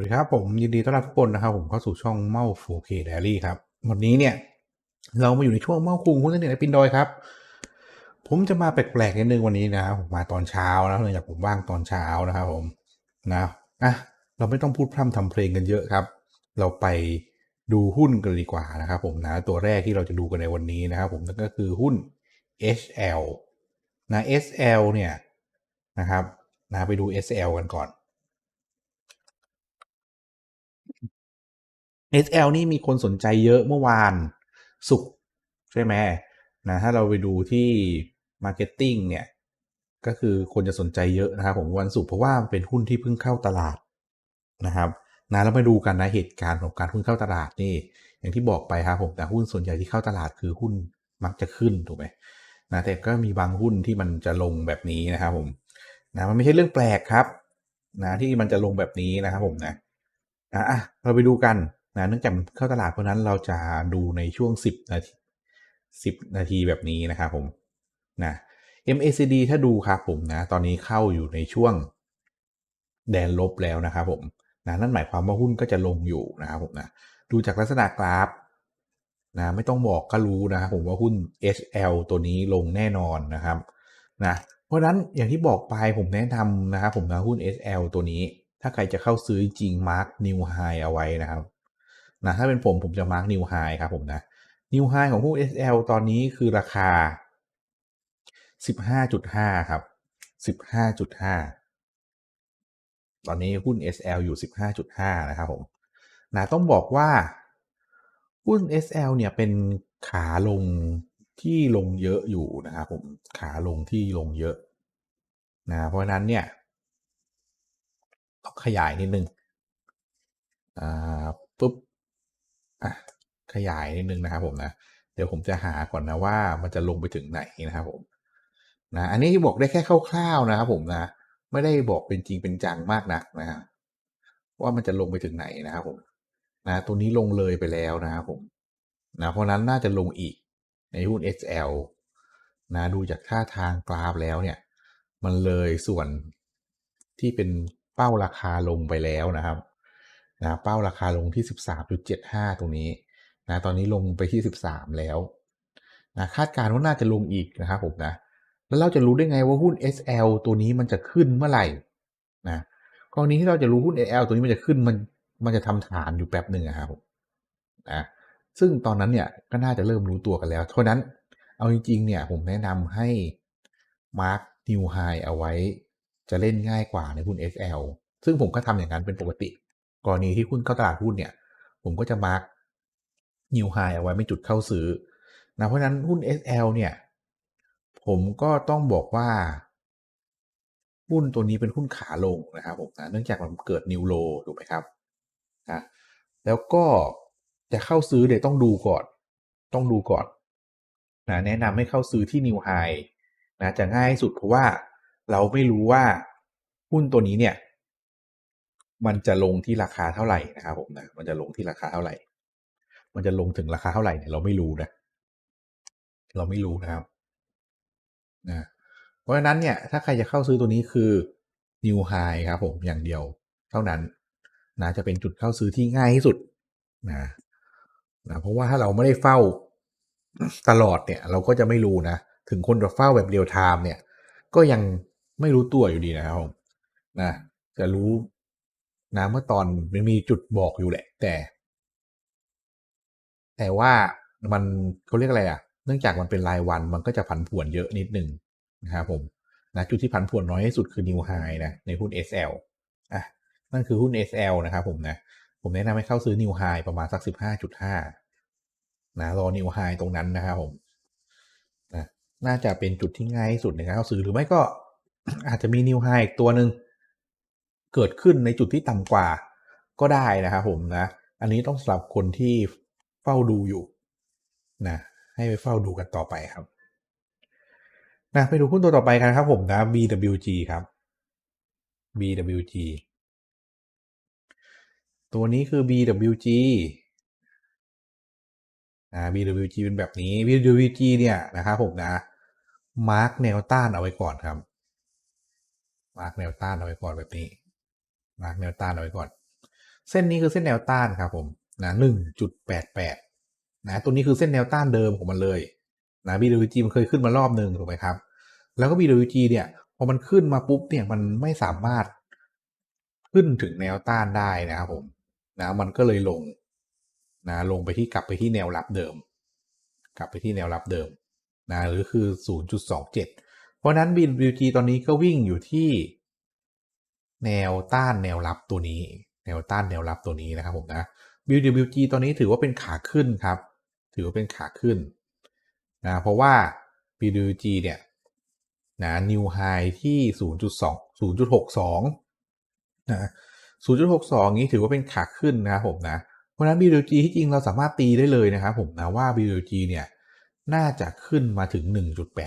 วัสดีครับผมยินดีต้อนรับทุกคนนะครับผมเข้าสู่ช่องเมา 4K Diary ครับ วันนี้เนี่ย เรามาอยู่ในช่วงเมาคุงหุ้นเน็ตปินดอยครับ ผมจะมาแปลกๆนิดนึงวันนี้นะครับผมมาตอนเช้านะเนื่องจากผมว่างตอนเช้านะครับผมนะอะเราไม่ต้องพูดพร่ำทำเพลงกันเยอะครับ เราไปดูหุ้นกันดีกว่านะครับผมนะตัวแรกที่เราจะดูกันในวันนี้นะครับผมนั่นก็คือหุ้น HL นะ SL เนี่ยนะครับนะไปดู SL กันก่อน SL นี่มีคนสนใจเยอะเมื่อวานสุกร์ใช่ไหมนะถ้าเราไปดูที่ Marketing เนี่ย ก็คือคนจะสนใจเยอะนะครับผมวันศุกร์เพราะว่าเป็นหุ้นที่เพิ่งเข้าตลาดนะครับนะแล้วมาดูกันนะเหตุการณ์ของการหุ้นเข้าตลาดนี่ อย่างที่บอกไปครับผมแต่หุ้นส่วนใหญ่ที่เข้าตลาดคือหุ้นมักจะขึ้นถูกไหมนะแต่ก็มีบางหุ้นที่มันจะลงแบบนี้นะครับผมนะมันไม่ใช่เรื่องแปลกครับ นะที่มันจะลงแบบนี้นะครับผมนะอะเราไปดูกัน นะเนื่องจากเข้าตลาดเพราะนั้นเราจะดูในช่วง 10 นาที 10 นาทีแบบนี้นะครับผมนะ MACD ถ้าดูครับผมนะตอนนี้เข้าอยู่ในช่วงแดนลบแล้วนะครับผมนะนั่นหมายความว่าหุ้นก็จะลงอยู่นะครับผมนะดูจากลักษณะกราฟนะไม่ต้องบอกก็รู้นะครับผมว่าหุ้น HL ตัวนี้ลงแน่นอนนะครับนะเพราะนั้นอย่างที่บอกไปผมแนะนำนะครับผมนะหุ้น SL ตัวนี้ ถ้าใครจะเข้าซื้อจริงมาร์กนิวไฮเอาไว้นะครับ นะถ้าเป็นผมผมจะมาร์กนิวไฮครับผมนะนิวไฮของหุ้น SL ตอนนี้คือราคา 15.5 ครับ 15.5 ตอนนี้หุ้น SL อยู่ 15.5 นะครับผมนะต้องบอกว่าหุ้น SL เนี่ยเป็นขาลงที่ลงเยอะอยู่นะครับผมขาลงที่ลงเยอะนะเพราะฉะนั้นเนี่ยต้องขยายนิดนึงอ่าปุ๊บ ขยายนิดนึงนะครับผมนะ เดี๋ยวผมจะหาก่อนนะว่ามันจะลงไปถึงไหนนะครับผมนะอันนี้บอกได้แค่คร่าวๆนะครับผมนะ ไม่ได้บอกเป็นจริงเป็นจังมากนักนะฮะว่ามันจะลงไปถึงไหนนะครับผมนะตัวนี้ลงเลยไปแล้วนะครับผมนะเพราะนั้นน่าจะลงอีกในหุ้น XL นะดูจากท่าทางกราฟแล้วเนี่ย มันเลยส่วนที่เป็นเป้าราคาลงไปแล้วนะครับ นะเป้าราคาลงที่ 13.75 ตรงนี้นะตอนนี้ลงไปที่ 13 แล้วนะคาดการณ์ว่าน่าจะลงอีกนะครับผมนะแล้วเราจะรู้ได้ไงว่าหุ้น SL ตัวนี้มันจะขึ้นเมื่อไหร่นะกรณีที่เราจะรู้หุ้น SL ตัวนี้มันจะขึ้นมันมันจะทำฐานอยู่แป๊บหนึ่งนะครับผมนะซึ่งตอนนั้นเนี่ยก็น่าจะเริ่มรู้ตัวกันแล้วเพราะนั้นเอาจริงๆเนี่ยผมแนะนำให้ Mark New High เอาไว้จะเล่นง่ายกว่าในหุ้น SL ซึ่งผมก็ทำอย่างนั้นเป็นปกติ กรณีที่หุ้นเข้าตลาดหุ้นเนี่ย ผมก็จะ Mark New High เอาไว้ไม่จุดเข้าซื้อนะเพราะนั้นหุ้น SL เนี่ย ผมก็ต้องบอกว่า หุ้นตัวนี้เป็นหุ้นขาลงนะครับผมนะเนื่องจากมันเกิดนิวโลถูกไหมครับนะแล้วก็จะเข้าซื้อเดี๋ยวต้องดูก่อน ต้องดูก่อนนะแนะนำให้เข้าซื้อที่นิวไฮนะจะง่ายสุดเพราะว่าเราไม่รู้ว่าหุ้นตัวนี้เนี่ย มันจะลงที่ราคาเท่าไหร่นะครับผมนะมันจะลงที่ราคาเท่าไหร่ มันจะลงถึงราคาเท่าไหร่เนี่ยเราไม่รู้นะ เราไม่รู้นะครับนะเพราะฉะนั้นเนี่ย ถ้าใครจะเข้าซื้อตัวนี้คือ New High ครับผมอย่างเดียวเท่านั้นนะจะเป็นจุดเข้าซื้อที่ง่ายที่สุดนะนะเพราะว่าถ้าเราไม่ได้เฝ้าตลอดเนี่ย เราก็จะไม่รู้นะ ถึงคนจะเฝ้าแบบเรียลไทม์เนี่ย ก็ยังไม่รู้ตัวอยู่ดีนะครับผมนะจะรู้ นะเมื่อตอนมันมีจุดบอกอยู่แหละ แต่ แต่ว่ามันเขาเรียกอะไรอะ เนื่องจากมันเป็นรายวันมันก็จะผันผวนเยอะนิดนึงนะครับผมนะจุดที่ผันผวนน้อยที่สุดคือ New High นะในหุ้น SL อะนั่นคือหุ้น SL นะครับผมนะผมแนะนำให้เข้าซื้อ New High ประมาณสัก 15.5 นะรอ New High ตรงนั้นนะครับผมนะน่าจะเป็นจุดที่ง่ายที่สุดในการเข้าซื้อหรือไม่ก็อาจจะมี New High อีกตัวหนึ่ง เกิดขึ้นในจุดที่ต่ำกว่าก็ได้นะครับผมนะ อันนี้ต้องสำหรับคนที่เฝ้าดูอยู่นะให้ไปเฝ้าดูกันต่อไปครับนะไปดูหุ้นตัวต่อไปกันครับผมนะ BWG ครับ BWG ตัวนี้คือ BWG อ่า BWG เป็นแบบนี้ BWG เนี่ยนะครับผมนะ มาร์กแนวต้านเอาไว้ก่อนครับ มาร์กแนวต้านเอาไว้ก่อนแบบนี้ มาร์กแนวต้านเอาไว้ก่อน เส้นนี้คือเส้นแนวต้านครับผมนะ1.88นะตัวนี้คือเส้นแนวต้านเดิมของมันเลยนะ BWG มันเคยขึ้นมารอบหนึ่งถูกไหมครับ แล้วก็ BWG เนี่ยพอมันขึ้นมาปุ๊บเนี่ยมันไม่สามารถขึ้นถึงแนวต้านได้นะครับผมนะมันก็เลยลงนะลงไปที่กลับไปที่แนวรับเดิม กลับไปที่แนวรับเดิมนะหรือคือ 0.27 เพราะนั้น BWG ตอนนี้ก็วิ่งอยู่ที่ แนวต้านแนวรับตัวนี้ แนวต้านแนวรับตัวนี้นะครับผมนะ BWG ตอนนี้ถือว่าเป็นขาขึ้นครับ ถือว่าเป็นขาขึ้นนะเพราะว่า BWG เนี่ยนะนิวไฮที่ 0.2 0.62นะ0.62 นี้ถือว่าเป็นขาขึ้นนะครับผมนะ เพราะฉะนั้น BWG ที่จริงเราสามารถตีได้เลยนะครับผมนะว่า BWG เนี่ยน่าจะขึ้นมาถึง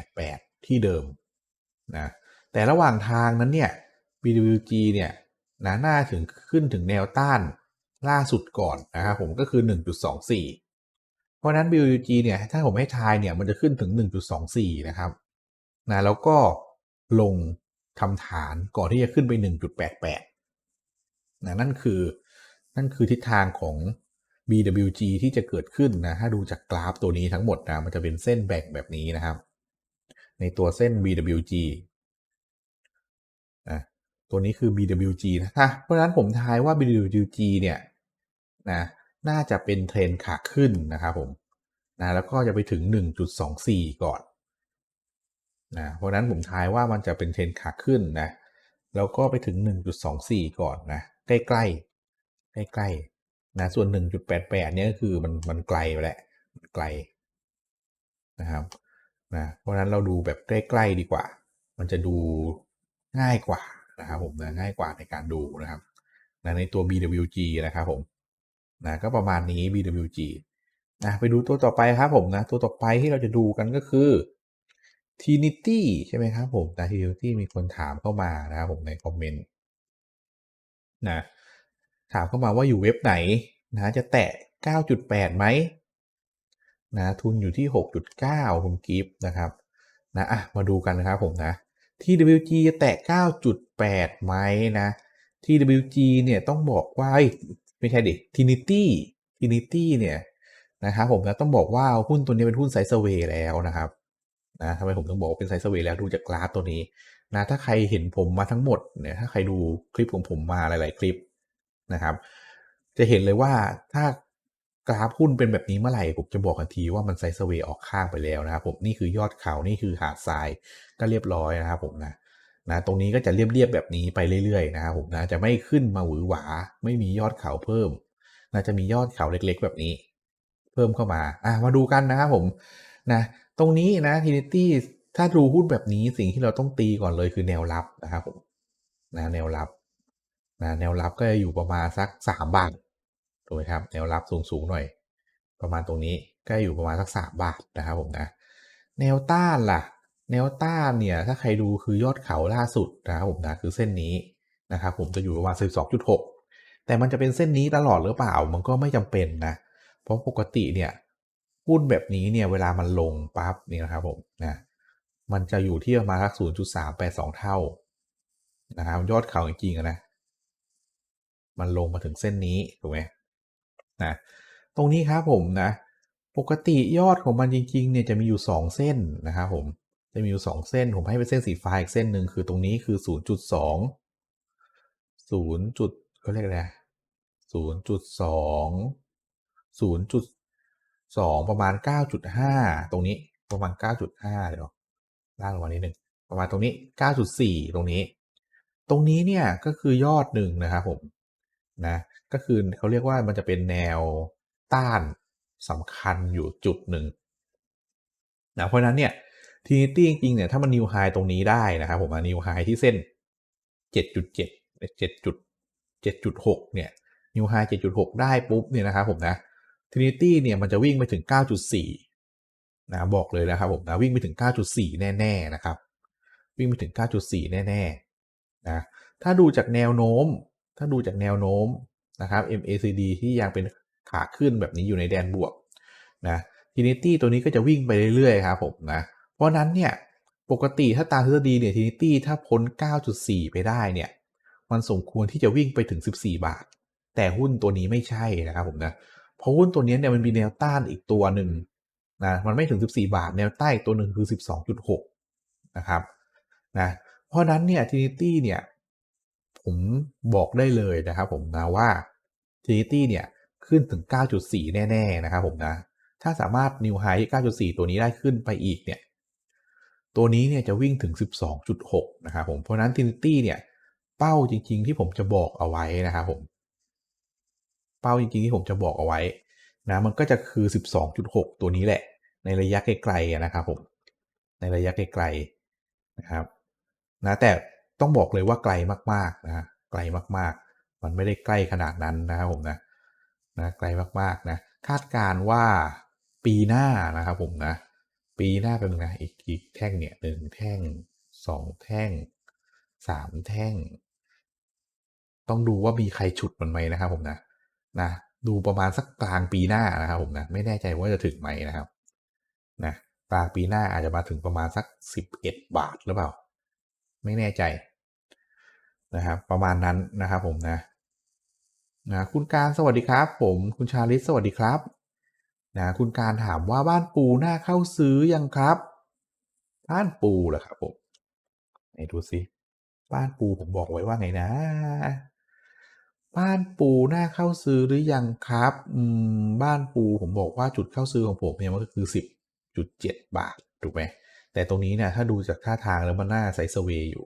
1.88 ที่เดิมนะแต่ระหว่างทางนั้นเนี่ย BWG เนี่ยนะน่าถึงขึ้นถึงแนวต้านล่าสุดก่อนนะครับผมก็คือ 1.24 เพราะฉะนั้น BWG เนี่ยถ้าผมให้ทายเนี่ยมันจะขึ้นถึง 1.24 นะครับนะแล้วก็ลงทำฐานก่อนที่จะขึ้นไป 1.88นะนั่นคือนั่นคือทิศทางของ BWG ที่จะเกิดขึ้นนะถ้าดูจากกราฟตัวนี้ทั้งหมดนะมันจะเป็นเส้นแบ่งแบบนี้นะครับ ในตัวเส้น BWG ตัวนี้คือ BWG นะเพราะฉะนั้นผมทายว่า BWG เนี่ยนะน่าจะเป็นเทรนขาขึ้นนะครับผมนะแล้วก็จะไปถึง 1.24 ก่อนนะเพราะนั้นผมทายว่ามันจะเป็นเทรนขาขึ้นนะแล้วก็ไปถึง 1.24 ก่อนนะใกล้ๆใกล้ๆนะส่วน 1.88 เนี่ยก็คือมันมันไกลไปแล้วไกลนะครับนะเพราะนั้นเราดูแบบใกล้ ๆ ดีกว่า มันจะดูง่ายกว่า นะครับผมนะง่ายกว่าในการดูนะครับนะในตัว BWG นะครับผมนะก็ประมาณนี้ BWG นะไปดูตัวต่อไปครับผมนะตัวต่อไปที่เราจะดูกันก็คือ Trinity ใช่ไหมครับผมนะ Trinity มีคนถามเข้ามานะครับผมในคอมเมนต์นะถามเข้ามาว่าอยู่เว็บไหนนะจะแตะ 9.8 ไหมนะทุนอยู่ที่ 6.9 คุณกิฟต์นะครับนะอะมาดูกันนะครับผมนะ TWG จะแตะ 9.8 ไหมนะ TWG เนี่ยต้องบอกว่าไม่ใช่ดิ Trinity Trinity เนี่ยนะครับผมนะต้องบอกว่าหุ้นตัวนี้เป็นหุ้นไซส์เวย์แล้วนะครับนะทำไมผมต้องบอกเป็นไซส์เวย์แล้วดูจากกราฟตัวนี้นะถ้าใครเห็นผมมาทั้งหมดเนี่ยถ้าใครดูคลิปของผมมาหลาย ๆ คลิปนะครับ จะเห็นเลยว่าถ้า กราฟหุ้นเป็นแบบนี้เมื่อไหร่ผมจะบอกทันทีว่ามันไซส์เวย์ออกข้างไปแล้วนะครับผมนี่คือยอดเขานี่คือหาดทรายก็เรียบร้อยนะครับผมนะนะตรงนี้ก็จะเรียบๆแบบนี้ไปเรื่อยๆนะครับผมนะจะไม่ขึ้นมาหวือหวา ไม่มียอดเขาเพิ่มนะจะมียอดเขาเล็กๆแบบนี้ เพิ่มเข้ามาอะมาดูกันนะครับผมนะตรงนี้นะทีนิตี้ถ้าดูหุ้นแบบนี้สิ่งที่เราต้องตีก่อนเลยคือแนวรับนะครับผมนะแนวรับนะแนวรับก็จะอยู่ประมาณสัก3บาท ถูกไหมครับแนวรับสูงๆหน่อย ประมาณตรงนี้ก็อยู่ประมาณสัก3บาทนะครับผมนะแนวต้านล่ะ แนวต้านเนี่ยถ้าใครดูคือยอดเขาล่าสุดนะครับผมนะคือเส้นนี้นะครับผมจะอยู่ประมาณ12.6 แต่มันจะเป็นเส้นนี้ตลอดหรือเปล่ามันก็ไม่จำเป็นนะเพราะปกติเนี่ยหุ้นแบบนี้เนี่ยเวลามันลงปั๊บนี่นะครับผมนะมันจะอยู่ที่ประมาณสัก0.382 เท่านะครับยอดเขาจริงๆนะมันลงมาถึงเส้นนี้ถูกไหม นะตรงนี้ครับผมนะ ปกติยอดของมันจริงๆเนี่ยจะมีอยู่ 2 เส้นนะครับผมจะมีอยู่ 2 เส้นผมให้เป็นเส้นสีฟ้าอีกเส้นหนึ่งคือตรงนี้คือ 0.2 0จุดเขาเรียกอะไร0.2 0.2 ประมาณ 9.5 ตรงนี้ประมาณ 9.5 เดี๋ยวล่างลงมานิดนึงประมาณตรงนี้ 9.4 ตรงนี้ ตรงนี้เนี่ยก็คือยอดหนึ่งนะครับผมนะ ก็คือเขาเรียกว่ามันจะเป็นแนวต้านสำคัญอยู่จุดหนึ่งนะเพราะนั้นเนี่ยทีนิตี้จริงเนี่ยถ้ามันนิวไฮตรงนี้ได้นะครับผมนิวไฮที่เส้น 7.7 7 7.6 เนี่ยนิวไฮ7.6 ได้ปุ๊บเนี่ยนะครับผมนะทีนิตี้เนี่ยมันจะวิ่งไปถึง 9.4 นะบอกเลยนะครับผมนะวิ่งไปถึง 9.4 แน่ๆนะครับ วิ่งไปถึง 9.4 แน่ๆนะถ้าดูจากแนวโน้ม ถ้าดูจากแนวโน้ม นะครับ MACD ที่ยังเป็นขาขึ้นแบบนี้อยู่ในแดนบวกนะทีนิตี้ตัวนี้ก็จะวิ่งไปเรื่อยๆครับผมนะ เพราะนั้นเนี่ยปกติถ้าตามทฤษฎีเนี่ยทีนิตี้ถ้าพ้น 9.4 ไปได้เนี่ย มันสมควรที่จะวิ่งไปถึง 14 บาท แต่หุ้นตัวนี้ไม่ใช่นะครับผมนะเพราะหุ้นตัวนี้เนี่ยมันมีแนวต้านอีกตัวหนึ่งนะมันไม่ถึง 14 บาท แนวใต้อีกตัวหนึ่งคือ 12.6 นะครับนะเพราะนั้นเนี่ย Trinity เนี่ย ผมบอกได้เลยนะครับผมนะว่า Trinity เนี่ยขึ้นถึง 9.4 แน่ ๆ นะครับผมนะ ถ้าสามารถ New High ที่9.4 ตัวนี้ได้ขึ้นไปอีกเนี่ย ตัวนี้เนี่ยจะวิ่งถึง 12.6 นะครับผม เพราะนั้น Trinity เนี่ย เป้าจริง ๆ ที่ผมจะบอกเอาไว้นะครับผม เป้าจริง ๆ ที่ผมจะบอกเอาไว้นะมันก็จะคือ 12.6 ตัวนี้แหละ ในระยะไกลๆนะครับผม ในระยะไกลๆนะครับนะแต่ ต้องบอกเลยว่าไกลมากๆนะไกลมากๆ มันไม่ได้ใกล้ขนาดนั้นนะครับผมนะนะไกลมากๆนะคาดการว่าปีหน้านะครับผมนะปีหน้าเป็นไงอีกอีกแท่งเนี่ยหนึ่งแท่งสองแท่งสามแท่ง ต้องดูว่ามีใครฉุดมันไหมนะครับผมนะนะดูประมาณสักกลางปีหน้านะครับผมนะไม่แน่ใจว่าจะถึงไหมนะครับนะกลางปีหน้าอาจจะมาถึงประมาณสัก11บาทหรือเปล่า ไม่แน่ใจ นะครับประมาณนั้นนะครับผมนะนะคุณการสวัสดีครับ ผมคุณชาลิสสวัสดีครับนะคุณการถามว่าบ้านปูน่าเข้าซื้อยังครับ บ้านปูเหรอครับผมไหนดูสิบ้านปูผมบอกไว้ว่าไงนะ บ้านปูน่าเข้าซื้อหรือยังครับอืมบ้านปูผมบอกว่าจุดเข้าซื้อของผมเนี่ยมันก็คือ 10.7 บาทถูกไหมแต่ตรงนี้เนี่ยถ้าดูจากท่าทางแล้วมันน่าไซส์เวย์อยู่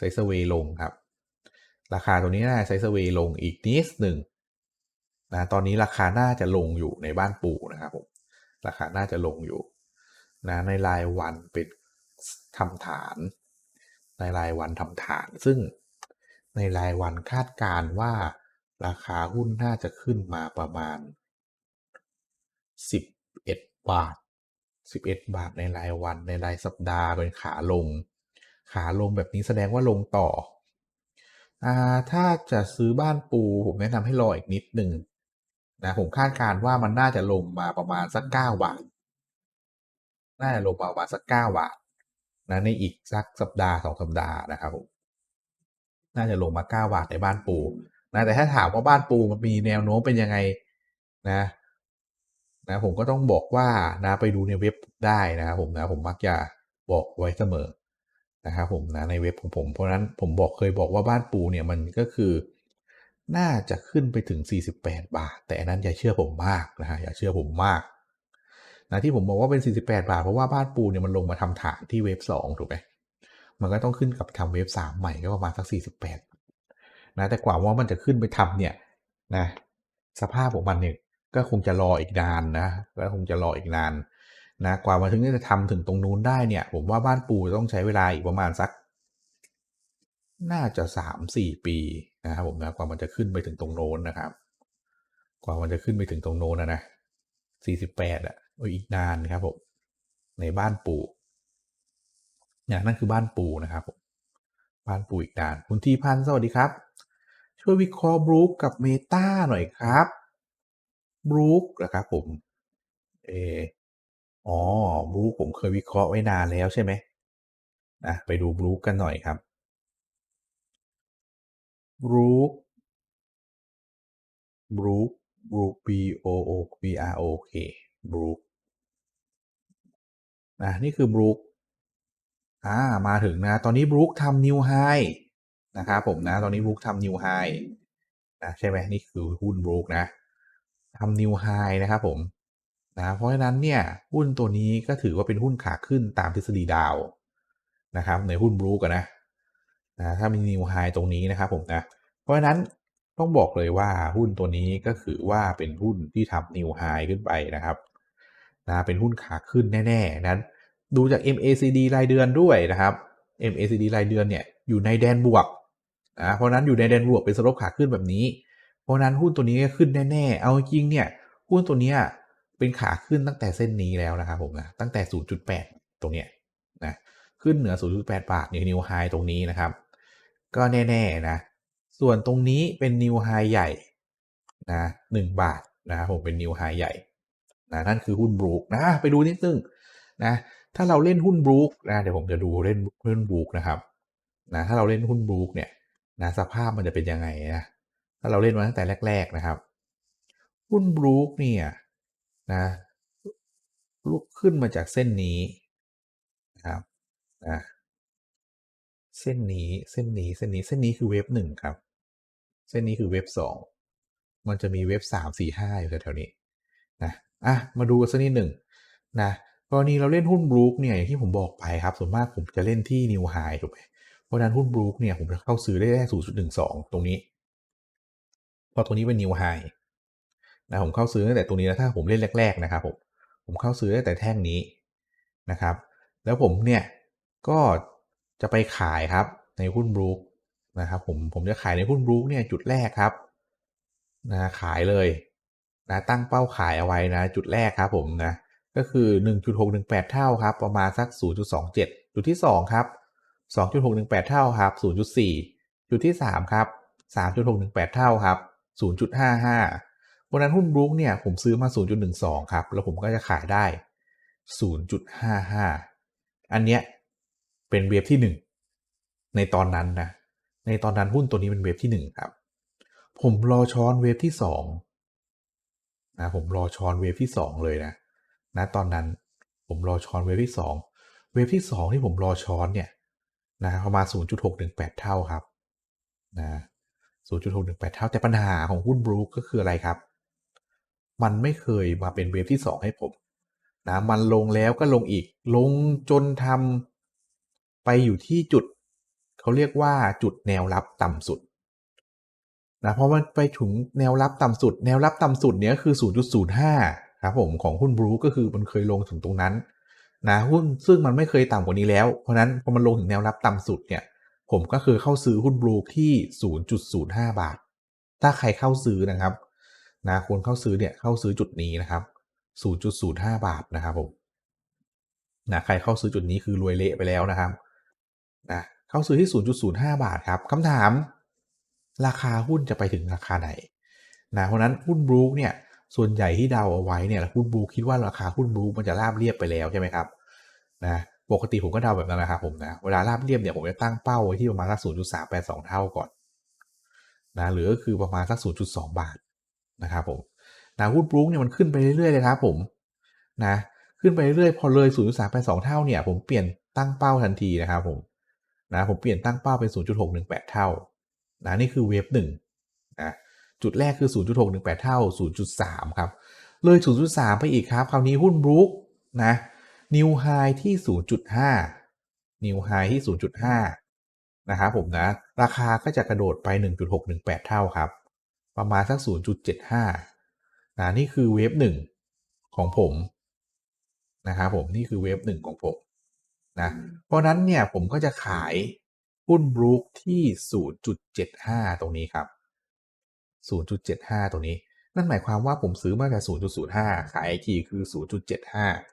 ไซส์เวย์ลงครับ ราคาตัวนี้น่าไซส์เวย์ลงอีกนิดหนึ่งนะตอนนี้ราคาน่าจะลงอยู่ในบ้านปูนะครับผมราคาน่าจะลงอยู่นะในรายวันเป็นทำฐาน ในรายวันทำฐาน ซึ่งในรายวันคาดการว่าราคาหุ้นน่าจะขึ้นมาประมาณ 11 บาท 11 บาทในรายวันในรายสัปดาห์เป็นขาลง ขาลงแบบนี้แสดงว่าลงต่ออถ้าจะซื้อบ้านปู ผมแนะนำให้รออีกนิดหนึ่งนะผมคาดการว่ามันน่าจะลงมาประมาณสัก9บาท น่าจะลงมาประมาณสัก9บาทนะในอีกสักสัปดาห์สองสัปดาห์นะครับผมน่าจะลงมา9บาทในบ้านปูนะแต่ถ้าถามว่าบ้านปูมันมีแนวโน้มเป็นยังไงนะนะผมก็ต้องบอกว่านะไปดูในเว็บได้นะครับผมนะผมมักจะบอกไว้เสมอ นะครับผมนะในเว็บของผม เพราะนั้นผมบอกเคยบอกว่าบ้านปูเนี่ยมันก็คือ น่าจะขึ้นไปถึง 48 บาท แต่อันนั้นอย่าเชื่อผมมากนะฮะอย่าเชื่อผมมากนะที่ผมบอกว่าเป็น 48 บาท เพราะว่าบ้านปูเนี่ยมันลงมาทำฐานที่เว็บ 2 ถูกไหมมันก็ต้องขึ้นกับทำเว็บ 3 ใหม่ก็ประมาณสัก 48 นะแต่กว่าว่ามันจะขึ้นไปทำเนี่ยนะสภาพของมันเนี่ยก็คงจะรออีกนานนะก็คงจะรออีกนาน นะกว่ามาถึงจะทำถึงตรงนู้นได้เนี่ย ผมว่าบ้านปูต้องใช้เวลาอีกประมาณสัก น่าจะสามสี่ปีนะครับผมนะกว่ามันจะขึ้นไปถึงตรงโน้นนะครับ กว่ามันจะขึ้นไปถึงตรงโน้นนะนะสี่สิบแปดอะอีกนานครับผมในบ้านปูเนี่ยนั่นคือบ้านปูนะครับผมบ้านปูอีกนาน คุณทีพันธ์สวัสดีครับ ช่วยวิเคราะห์บรูคกับเมตาหน่อยครับบรูคนะครับผมเอ อ๋อบรูคผมเคยวิเคราะห์ไว้นานแล้วใช่ไหมนะไปดูบรูคกันหน่อยครับบรูคบรูคบรูค B O O B R O K บรูคนะนี่คือบรูคอ่ามาถึงนะ ตอนนี้บรูคทำนิวไฮนะครับผมนะ ตอนนี้บรูคทำนิวไฮนะใช่ไหมนี่คือหุ้นบรูคนะทำนิวไฮนะครับผม นะเพราะฉะนั้นเนี่ยหุ้นตัวนี้ก็ถือว่าเป็นหุ้นขาขึ้นตามทฤษฎีดาวนะครับในหุ้นบรูกนนะนะถ้ามีนิวไฮตรงนี้นะครับผมนะเพราะฉะนั้นต้องบอกเลยว่าหุ้นตัวนี้ก็คือว่าเป็นหุ้นที่ทำนิวไฮขึ้นไปนะครับนะเป็นหุ้นขาขึ้นแน่ๆนั้นดูจาก MACD รายเดือนด้วยนะครับ MACD รายเดือนเนี่ยอยู่ในแดนบวกนะเพราะนั้นอยู่ในแดนบวกเป็นสลบขาขึ้นแบบนี้ เพราะนั้นหุ้นตัวนี้ขึ้นแน่ๆ เอาจริงเนี่ยหุ้นตัวนี้ เป็นขาขึ้นตั้งแต่เส้นนี้แล้วนะครับผมนะตั้งแต่ 0.8 ตรงเนี้ยนะขึ้นเหนือ 0.8 บาทนิวไฮตรงนี้นะครับ ก็แน่ๆนะ ส่วนตรงนี้เป็นนิวไฮใหญ่นะ1บาทนะผมเป็นนิวไฮใหญ่นะนั่นคือหุ้นบรูคนะไปดูนิดนึงนะถ้าเราเล่นหุ้นบรูคนะเดี๋ยวผมจะดูเล่นหุ้นบรูคนะครับนะถ้าเราเล่นหุ้นบรูคเนี่ยนะสภาพมันจะเป็นยังไงนะถ้าเราเล่นมาตั้งแต่แรก ๆนะครับ หุ้นบรูคเนี่ย นะลุกขึ้นมาจากเส้นนี้นะครับนะเส้นนี้เส้นนี้เส้นนี้เส้นนี้คือเวฟหนึ่งครับ เส้นนี้คือเวฟสองมันจะมีเวฟสามสี่ห้าอยู่แถวๆนี้นะอะมาดูกันสักนิดหนึ่งนะกรณีเราเล่นหุ้นบรูคเนี่ยอย่างที่ผมบอกไปครับ ส่วนมากผมจะเล่นที่นิวไฮถูกไหมเพราะฉะนั้นหุ้นบรูคเนี่ยผมจะเข้าซื้อได้แค่ศูนย์จุดหนึ่งสองตรงนี้ พอตรงนี้เป็นนิวไฮ นะผมเข้าซื้อตั้งแต่ตรงนี้แล้วถ้าผมเล่นแรก ๆนะครับผมผมเข้าซื้อตั้งแต่แท่งนี้นะครับ แล้วผมเนี่ยก็จะไปขายครับในหุ้นบรูคนะครับผมผมจะขายในหุ้นบรูคเนี่ยจุดแรกครับนะขายเลยนะตั้งเป้าขายเอาไว้นะจุดแรกครับผมนะก็คือ 1.618 เท่าครับ ประมาณสัก 0.27 จุดที่ 2 ครับ 2.618 เท่าครับ 0.4 จุดที่ 3 ครับ 3.618 เท่าครับ 0.55 วันนั้นหุ้นบรูคเนี่ยผมซื้อมา 0.12 ครับ แล้วผมก็จะขายได้ 0.55 อันเนี้ยเป็นเวฟที่ 1 ในตอนนั้นนะ ในตอนนั้นหุ้นตัวนี้เป็นเวฟที่ 1 ครับ ผมรอช้อนเวฟที่2นะผมรอช้อนเวฟที่ 2 เลยนะนะตอนนั้นผมรอช้อนเวฟที่ 2 เวฟที่ 2 ที่ผมรอช้อนเนี่ยนะประมาณ 0.618 เท่าครับนะ0.618 เท่าแต่ปัญหาของหุ้นบรูคก็คืออะไรครับ มันไม่เคยมาเป็นเวฟที่ 2 ให้ผมนะมันลงแล้วก็ลงอีก ลงจนทำไปอยู่ที่จุด เขาเรียกว่าจุดแนวรับต่ำสุดนะเพราะมันไปถึงแนวรับต่ำสุด แนวรับต่ำสุดเนี้ยคือ 0.05ครับผมของหุ้นบรูคก็คือมันเคยลงถึงตรงนั้นนะหุ้นซึ่งมันไม่เคยต่ำกว่านี้แล้ว เพราะนั้นพอมันลงถึงแนวรับต่ำสุดเนี่ยผมก็คือเข้าซื้อหุ้นบรูคที่ 0.05 บาท ถ้าใครเข้าซื้อนะครับ นะควรเข้าซื้อเนี่ยเข้าซื้อจุดนี้นะครับ 0.05 บาทนะครับผมนะใครเข้าซื้อจุดนี้คือรวยเละไปแล้วนะครับนะเข้าซื้อที่ 0.05 บาทครับคำถาม ราคาหุ้นจะไปถึงราคาไหนนะเพราะนั้นหุ้นบรูคเนี่ยส่วนใหญ่ที่เดาเอาไว้เนี่ยหุ้นบรูคคิดว่าราคาหุ้นบรูคมันจะราบเรียบไปแล้วใช่ไหมครับนะปกติผมก็เดาแบบนั้นนะครับผมนะเวลาราบเรียบเนี่ยผมจะตั้งเป้าไว้ที่ประมาณสัก 0.382 เท่าก่อนนะหรือก็คือประมาณสัก 0.2 บาท นะครับผมนะหุ้นบรูคเนี่ยมันขึ้นไปเรื่อยๆเลยครับผมนะขึ้นไปเรื่อยๆพอเลย 0.382 เท่าเนี่ยผมเปลี่ยนตั้งเป้าทันทีนะครับผมนะผมเปลี่ยนตั้งเป้าเป็น 0.618 เท่านะนี่คือเวฟหนึ่งนะจุดแรกคือ 0.618 เท่า 0.3 ครับ เลย 0.3 ไปอีกครับ คราวนี้หุ้นบรูคนะนิวไฮที่ 0.5 นิวไฮที่ 0.5 นะครับผมนะ ราคาก็จะกระโดดไป 1.618 เท่าครับ ประมาณสัก 0.75นะนี่คือเวฟหนึ่งของผมนะครับผมนี่คือเวฟหนึ่งของผมนะเพราะนั้นเนี่ยผมก็จะขายหุ้นบรูคที่ 0.75 ตรงนี้ครับ 0.75 ตรงนี้ นั่นหมายความว่าผมซื้อมาแต่ 0.05 ขายอีกทีคือ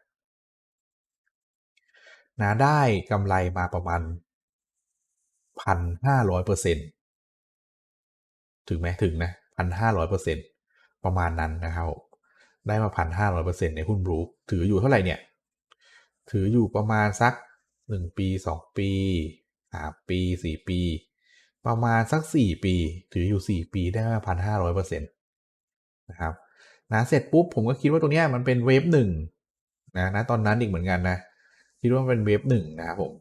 0.75 นะได้กำไรมาประมาณ 1,500%ถึงไหมถึงนะ 1,500%ปอร์เซ็นประมาณนั้นนะครับได้มาพันห้าร้อยเปอร์เซ็นในหุ้นบรูคถืออยู่เท่าไหร่เนี่ย ถืออยู่ประมาณสัก1ปี2ปี3ปี4ปี ประมาณสัก4ปี ถืออยู่4ปีได้มาพันห้าร้อยเปอร์เซ็นต์นะครับนะเสร็จปุ๊บผมก็คิดว่าตรงนี้มันเป็นเวฟหนึ่งนะนะตอนนั้นอีกเหมือนกันนะคิดว่าเป็นเวฟหนึ่งนะครับผม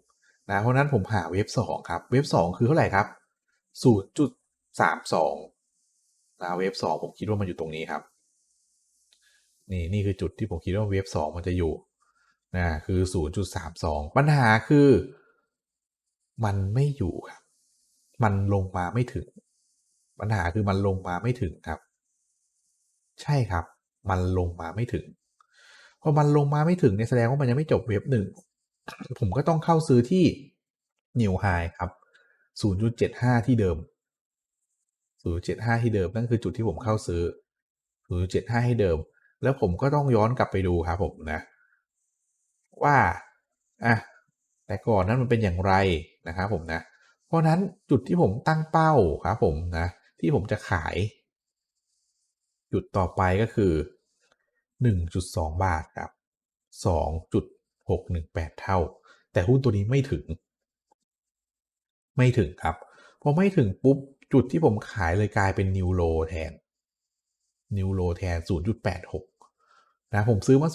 นะเพราะนั้นผมหาเวฟสองครับ เวฟสองคือเท่าไหร่ครับศูนย์จุดสามสอง นะเวฟสองผมคิดว่ามันอยู่ตรงนี้ครับ นี่นี่คือจุดที่ผมคิดว่าเวฟสองมันจะอยู่นะคือศูนย์จุดสามสองปัญหาคือ มันไม่อยู่ครับ มันลงมาไม่ถึง ปัญหาคือมันลงมาไม่ถึงครับ ใช่ครับ มันลงมาไม่ถึงพอมันลงมาไม่ถึงเนี่ยแสดงว่ามันยังไม่จบเว็บหนึ่งผมก็ต้องเข้าซื้อที่นิวไฮครับ 0.75 ที่เดิม 0.75 ที่เดิมนั่นคือจุดที่ผมเข้าซื้อ 0.75ให้เดิม แล้วผมก็ต้องย้อนกลับไปดูครับผมนะ ว่าอะแต่ก่อนนั้นมันเป็นอย่างไรนะครับผมนะ เพราะนั้นจุดที่ผมตั้งเป้าครับผมนะ ที่ผมจะขาย จุดต่อไปก็คือ 1.2 บาทครับ 2.618 เท่า แต่หุ้นตัวนี้ไม่ถึง ไม่ถึงครับพอไม่ถึงปุ๊บ จุดที่ผมขายเลยกลายเป็นนิวโลแทนนิวโลแทน 0.86 นะ ผมซื้อมา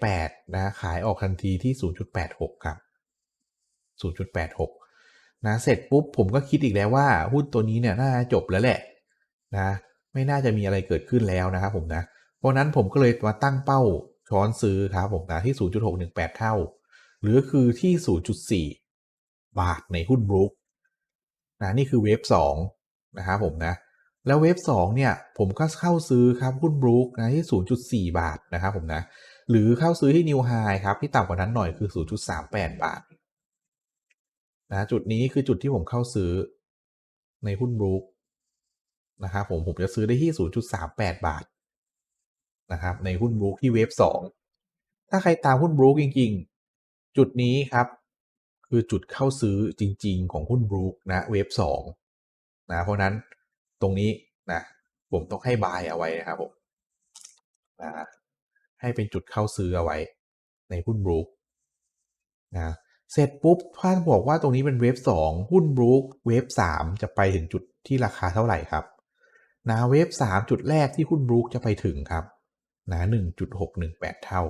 0.78 นะ ขายออกทันทีที่ 0.86 ครับ 0.86 นะ เสร็จปุ๊บ ผมก็คิดอีกแล้วว่า หุ้นตัวนี้เนี่ย น่าจบแล้วแหละ นะ ไม่น่าจะมีอะไรเกิดขึ้นแล้วนะครับผมนะ เพราะนั้นผมก็เลยมาตั้งเป้าช้อนซื้อครับผมนะ ที่ 0.618 เท่า หรือคือที่ 0.4 บาทในหุ้นบรูคนะ นี่คือเวฟ2 นะครับผมนะแล้วเวฟ2เนี่ยผมก็เข้าซื้อครับหุ้นบรูคนะที่ 0.4 บาทนะครับผมนะหรือเข้าซื้อที่นิวไฮครับที่ต่ำกว่านั้นหน่อยคือ 0.38 บาทนะจุดนี้คือจุดที่ผมเข้าซื้อในหุ้นบรูคนะครับผมผมจะซื้อได้ที่ 0.38 บาทนะครับในหุ้นบรูคที่เวฟ2ถ้าใครตามหุ้นบรูคจริง ๆ จุดนี้ครับ คือจุดเข้าซื้อจริง ๆ ของหุ้นบรูคนะเวฟ2 นะเพราะนั้นตรงนี้นะผมต้องให้บายเอาไว้นะครับผมนะให้เป็นจุดเข้าซื้อเอาไว้ในหุ้นบรูคนะเสร็จปุ๊บถ้านบอกว่าตรงนี้เป็นเวฟ2หุ้นบรูคเวฟ3จะไปถึงจุดที่ราคาเท่าไหร่ครับนะเวฟ3จุดแรกที่หุ้นบรูคจะไปถึงครับนะ1.618 เท่า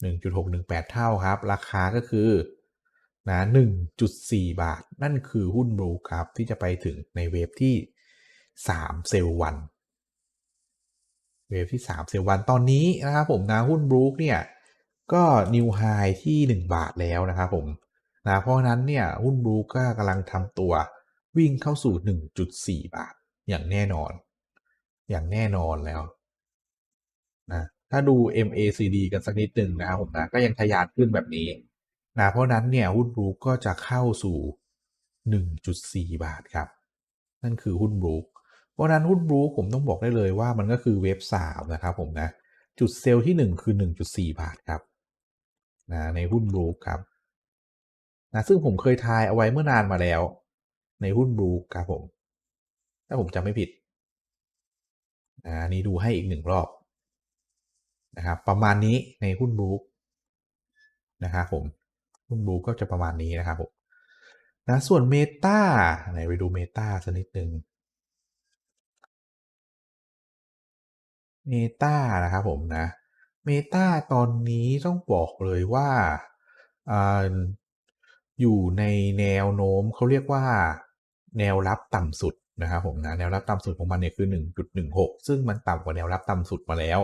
1.618 เท่าครับ ราคาก็คือ นะ1.4 บาท นั่นคือหุ้นบรูครับ ที่จะไปถึงในเวฟที่ 3 เซลล์วัน เวฟที่ 3 เซลล์วันตอนนี้นะครับผมนะหุ้นบรูคเนี่ย ก็นิวไฮที่ 1 บาทแล้วนะครับผมนะเพราะนั้นเนี่ยหุ้นบรูคก็กำลังทำตัววิ่งเข้าสู่ 1.4 บาท อย่างแน่นอน อย่างแน่นอนแล้วนะถ้าดู MACD กันสักนิดหนึ่งนะครับผมนะก็ยังทะยานขึ้นแบบนี้ นะเพราะนั้นเนี่ยหุ้นบรูคก็จะเข้าสู่ 1.4 บาทครับ นั่นคือหุ้นบรูคเพราะนั้นหุ้นบรูคผมต้องบอกได้เลยว่ามันก็คือเวฟ3นะครับผมนะจุดเซลล์ที่ 1 คือ 1.4 บาทครับนะในหุ้นบรูคครับนะซึ่งผมเคยทายเอาไว้เมื่อนานมาแล้ว ในหุ้นบรูคครับผม ถ้าผมจำไม่ผิดนะนี้ดูให้อีกหนึ่งรอบนะครับประมาณนี้ในหุ้นบรูคนะครับผม หุ้นบรูก็จะประมาณนี้นะครับผมนะส่วนเมตาไหนไปดูเมตาสักนิดหนึ่งเมตานะครับผมนะเมตาตอนนี้ต้องบอกเลยว่าออยู่ในแนวโน้มเขาเรียกว่าแนวรับต่ำสุดนะครับผมนะแนวรับต่ำสุดของมันเนี่ยคือ 1.16 ซึ่งมันต่ำกว่าแนวรับต่ำสุดมาแล้ว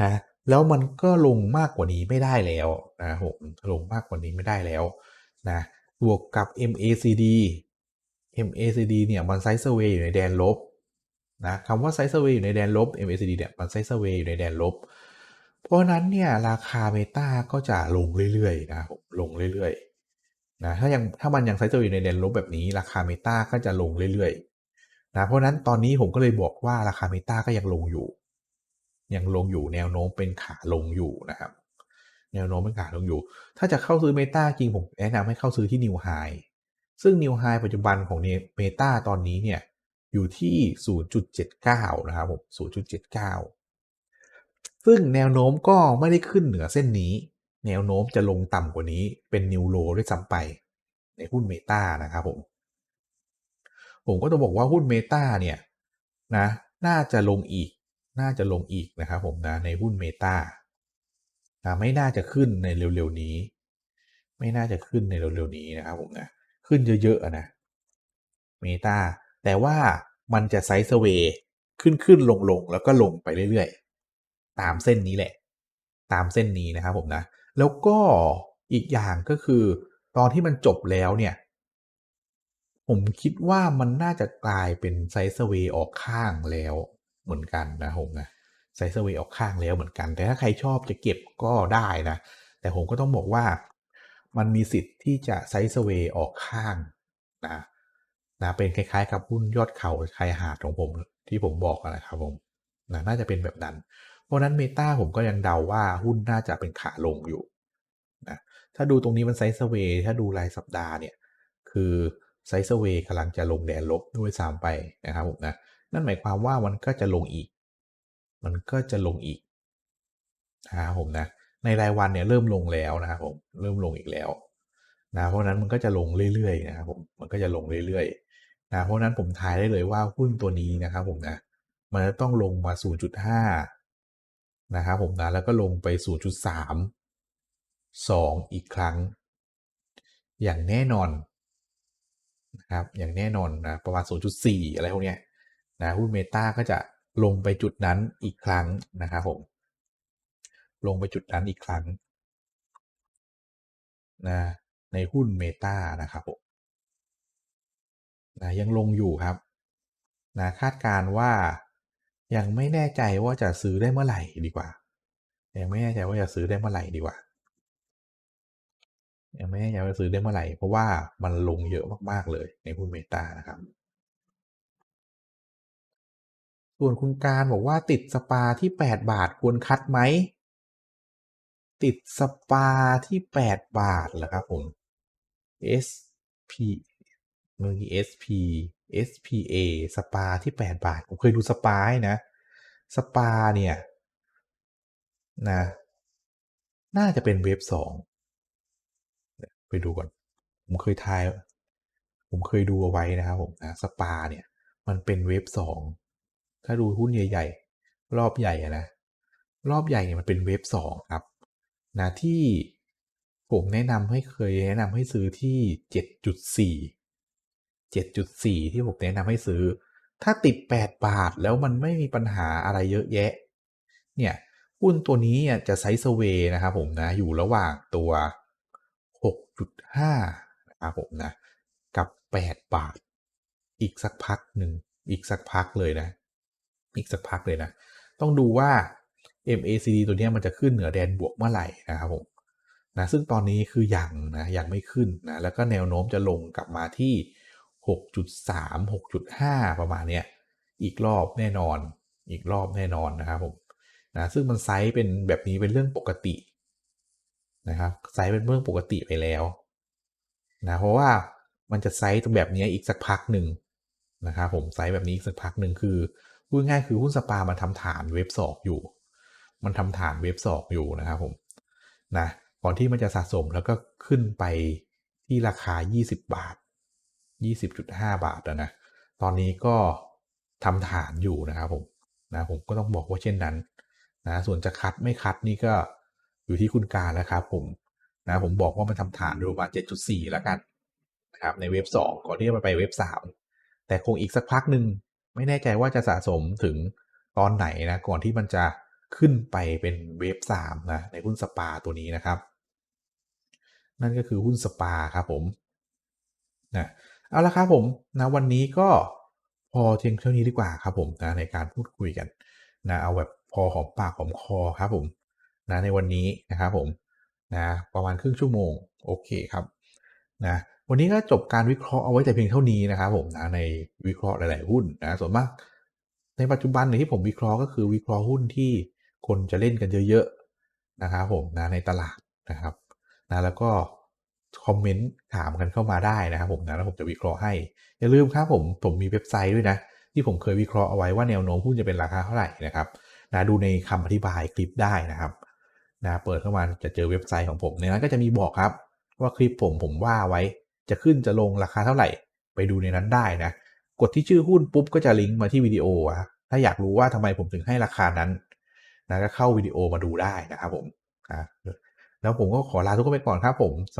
นะ แล้วมันก็ลงมากกว่านี้ไม่ได้แล้วนะผมลงมากกว่านี้ไม่ได้แล้วนะบวกกับ MACD MACD เนี่ยมันไซส์เวย์อยู่ในแดนลบนะคำว่าไซส์เวย์อยู่ในแดนลบ MACD เนี่ยมันไซส์เวย์อยู่ในแดนลบ เพราะนั้นเนี่ยราคาเมตาก็จะลงเรื่อยๆนะลงเรื่อยๆนะถ้ายังถ้ามันยังไซส์เวย์อยู่ในแดนลบแบบนี้ ราคาเมตาก็จะลงเรื่อยๆนะเพราะนั้นตอนนี้ผมก็เลยบอกว่าราคาเมตาก็ยังลงอยู่ ยังลงอยู่แนวโน้มเป็นขาลงอยู่นะครับ แนวโน้มเป็นขาลงอยู่ ถ้าจะเข้าซื้อเมตาจริงผมแนะนำให้เข้าซื้อที่นิวไฮซึ่งนิวไฮปัจจุบันของเมตาตอนนี้เนี่ยอยู่ที่ 0.79 นะครับผม 0.79 ซึ่งแนวโน้มก็ไม่ได้ขึ้นเหนือเส้นนี้ แนวโน้มจะลงต่ำกว่านี้เป็นนิวโลด้วยซ้ำไป ในหุ้นเมตานะครับผม ผมก็ต้องบอกว่าหุ้นเมตาเนี่ยนะ น่าจะลงอีก น่าจะลงอีกนะครับผมนะในหุ้นเมตาไม่น่าจะขึ้นในเร็วๆนี้ ไม่น่าจะขึ้นในเร็วๆนี้นะครับผมนะขึ้นเยอะๆนะเมตาแต่ว่ามันจะไซส์เวย์ขึ้นขึ้นลงลงแล้วก็ลงไปเรื่อยๆ ตามเส้นนี้แหละ ตามเส้นนี้นะครับผมนะ แล้วก็อีกอย่างก็คือ ตอนที่มันจบแล้วเนี่ย ผมคิดว่ามันน่าจะกลายเป็นไซส์เวย์ออกข้างแล้ว เหมือนกันนะผมนะไซส์เวย์ออกข้างแล้วเหมือนกัน แต่ถ้าใครชอบจะเก็บก็ได้นะ แต่ผมก็ต้องบอกว่ามันมีสิทธิ์ที่จะไซส์เวย์ออกข้างนะนะเป็นคล้ายๆกับหุ้นยอดเขาชายหาดของผมที่ผมบอกนะครับผมนะน่าจะเป็นแบบนั้น เพราะนั้นเมตาผมก็ยังเดาว่าหุ้นน่าจะเป็นขาลงอยู่นะถ้าดูตรงนี้มันไซส์เวย์ถ้าดูรายสัปดาห์เนี่ยคือไซส์เวย์กำลังจะลงแดนลบด้วยซ้ำไปนะครับผมนะ นั่นหมายความว่ามันก็จะลงอีก มันก็จะลงอีกนะครับผมนะในรายวันเนี่ยเริ่มลงแล้วนะครับผมเริ่มลงอีกแล้วนะเพราะนั้นมันก็จะลงเรื่อยๆนะครับผมมันก็จะลงเรื่อยๆนะเพราะฉะนั้นผมทายได้เลยว่าหุ้นตัวนี้นะครับผมนะมันจะต้องลงมา 0.5 นะครับผมนะแล้วก็ลงไป 0.3 2 อีกครั้ง อย่างแน่นอนนะครับอย่างแน่นอนนะประมาณ 0.4 อะไรพวกเนี้ย นะหุ้นเมตาก็จะลงไปจุดนั้นอีกครั้งนะครับผมลงไปจุดนั้นอีกครั้งนะในหุ้นเมตานะครับผมนะยังลงอยู่ครับนะคาดการว่ายังไม่แน่ใจว่าจะซื้อได้เมื่อไหร่ดีกว่า ยังไม่แน่ใจว่าจะซื้อได้เมื่อไหร่ดีกว่า ยังไม่แน่ใจว่าจะซื้อได้เมื่อไหร่ เพราะว่ามันลงเยอะมากๆเลยในหุ้นเมตานะครับ ส่วนคุณการบอกว่าติดสปาที่ 8 บาทควรคัดไหม ติดสปาที่ 8 บาทเหรอครับผม SP เมื่อกี้ SP SPA สปาที่ 8 บาท ผมเคยดูสปาให้นะ สปาเนี่ยนะ น่าจะเป็นเว็บสองไปดูก่อน ผมเคยทาย ผมเคยดูเอาไว้นะครับผมนะ สปาเนี่ย มันเป็นเว็บสอง ถ้าดูหุ้นใหญ่ ๆ รอบใหญ่อะนะรอบใหญ่เนี่ยมันเป็นเว็บสองครับนะที่ผมแนะนำให้เคยแนะนำให้ซื้อที่ 7.4 7.4 ที่ผมแนะนำให้ซื้อ ถ้าติด 8 บาทแล้วมันไม่มีปัญหาอะไรเยอะแยะ เนี่ยหุ้นตัวนี้จะไซส์เวย์นะครับผมนะ อยู่ระหว่างตัว 6.5 นะครับผมนะ กับ 8 บาท อีกสักพักหนึ่ง อีกสักพักเลยนะ อีกสักพักเลยนะ ต้องดูว่า MACD ตัวนี้มันจะขึ้นเหนือแดนบวกเมื่อไหร่นะครับผมนะซึ่งตอนนี้คืออยังนะยังไม่ขึ้นนะแล้วก็แนวโน้มจะลงกลับมาที่ 6.3 6.5 ประมาณเนี้ยอีกรอบแน่นอน อีกรอบแน่นอนนะครับผมนะซึ่งมันไซส์เป็นแบบนี้เป็นเรื่องปกตินะครับไซส์เป็นเรื่องปกติไปแล้วนะเพราะว่ามันจะไซส์แบบนี้อีกสักพักหนึ่งนะครับผมไซส์แบบนี้อีกสักพักหนึ่งคือ พูดง่ายคือหุ้นสปามันทำฐานเว็บสอกอยู่ มันทำฐานเว็บสอกอยู่นะครับผมนะก่อนที่มันจะสะสมแล้วก็ขึ้นไปที่ราคา 20 บาท 20.5 บาทนะตอนนี้ก็ทำฐานอยู่นะครับผมนะผมก็ต้องบอกว่าเช่นนั้นนะส่วนจะคัดไม่คัดนี่ก็อยู่ที่คุณการแล้วครับผมนะผมบอกว่ามันทำฐานอยู่ประมาณ7.4 แล้วกันนะครับในเว็บ 2 ก่อนที่จะไปเว็บ 3 แต่คงอีกสักพักหนึ่ง ไม่แน่ใจว่าจะสะสมถึงตอนไหนนะ ก่อนที่มันจะขึ้นไปเป็นเวฟ3นะ ในหุ้นสปาตัวนี้นะครับ นั่นก็คือหุ้นสปาครับผมนะเอาละครับผมนะวันนี้ก็พอเพียงเท่านี้ดีกว่าครับผมนะในการพูดคุยกันนะเอาแบบพอหอมปากหอมคอครับผมนะในวันนี้นะครับผมนะประมาณครึ่งชั่วโมงโอเคครับนะ วันนี้ก็จบการวิเคราะห์เอาไว้แต่เพียงเท่านี้นะครับผมนะในวิเคราะห์หลาย ๆ หุ้นนะส่วนมาก ในปัจจุบันที่ผมวิเคราะห์ก็คือวิเคราะห์หุ้นที่คนจะเล่นกันเยอะๆนะครับผมนะในตลาดนะครับนะแล้วก็คอมเมนต์ถามกันเข้ามาได้นะครับผมนะแล้วผมจะวิเคราะห์ให้ อย่าลืมครับผมผมมีเว็บไซต์ด้วยนะ ที่ผมเคยวิเคราะห์เอาไว้ว่าแนวโน้มหุ้นจะเป็นราคาเท่าไหร่นะครับนะดูในคำอธิบายคลิปได้นะครับนะเปิดเข้ามาจะเจอเว็บไซต์ของผมในนั้นก็จะมีบอกครับ ว่าคลิปผมผมว่าไว้ จะขึ้นจะลงราคาเท่าไหร่ ไปดูในนั้นได้นะ กดที่ชื่อหุ้นปุ๊บก็จะลิงก์มาที่วิดีโอครับถ้าอยากรู้ว่าทำไมผมถึงให้ราคานั้นนะก็เข้าวิดีโอมาดูได้นะครับผมนะแล้วผมก็ขอลาทุกคนไปก่อนครับผมส